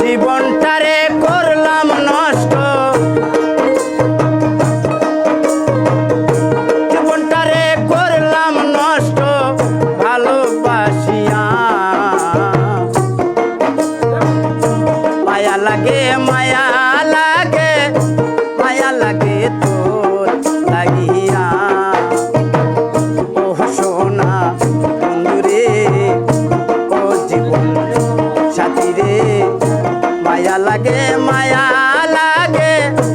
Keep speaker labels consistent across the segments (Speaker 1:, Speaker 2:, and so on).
Speaker 1: জীবনটারে করলাম নষ্ট। জীবনটারে করলাম নষ্ট ভালোবাসিয়া। মায়া লাগে মায়া লাগে মায়া লাগে তো। लागे माया लागे।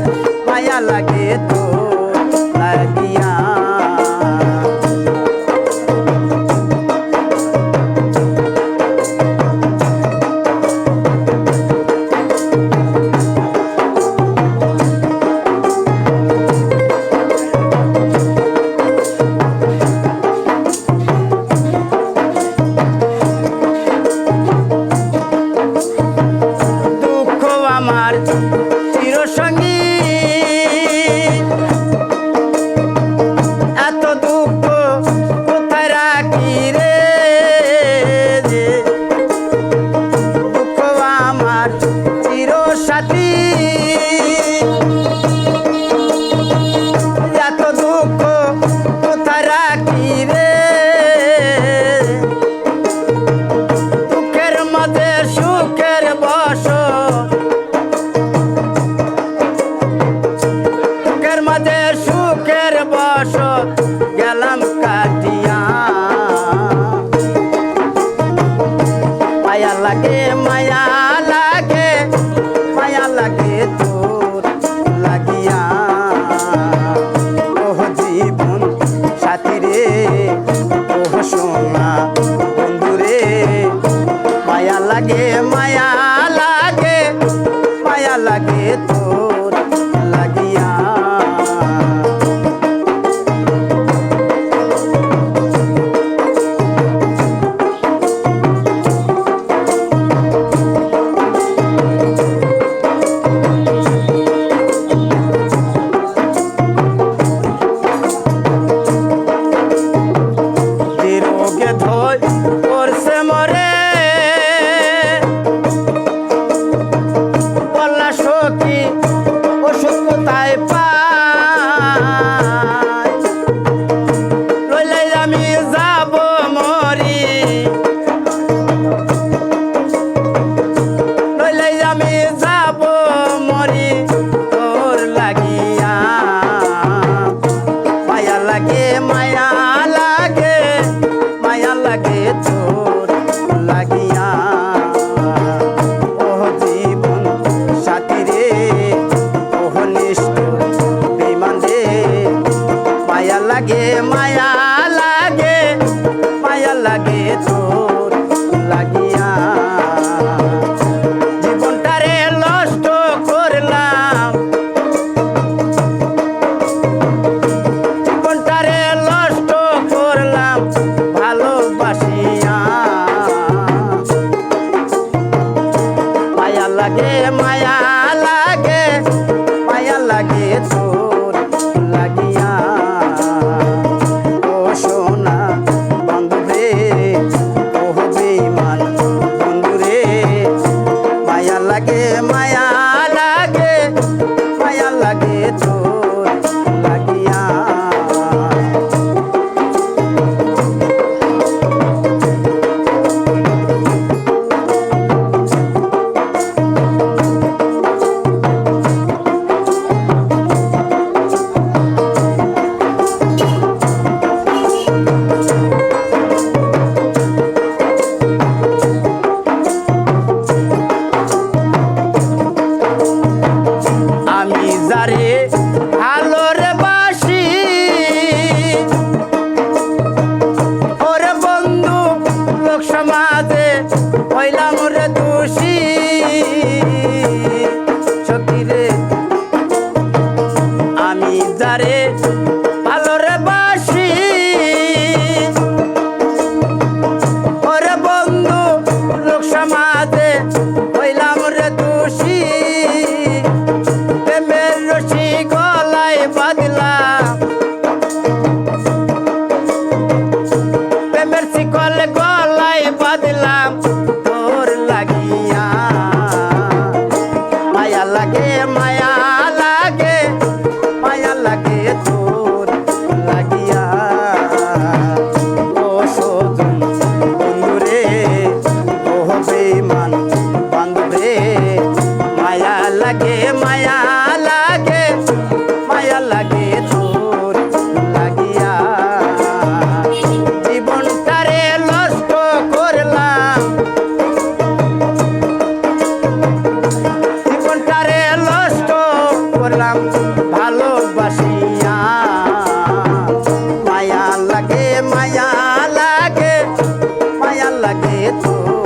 Speaker 1: সুখের বস সুখের মাঝে সুখের বস গেলাম কাটিয়া। পায়া লাগে যারে আলোরে বাসি। ওরে বন্ধু লোক সমাজে pra gueto.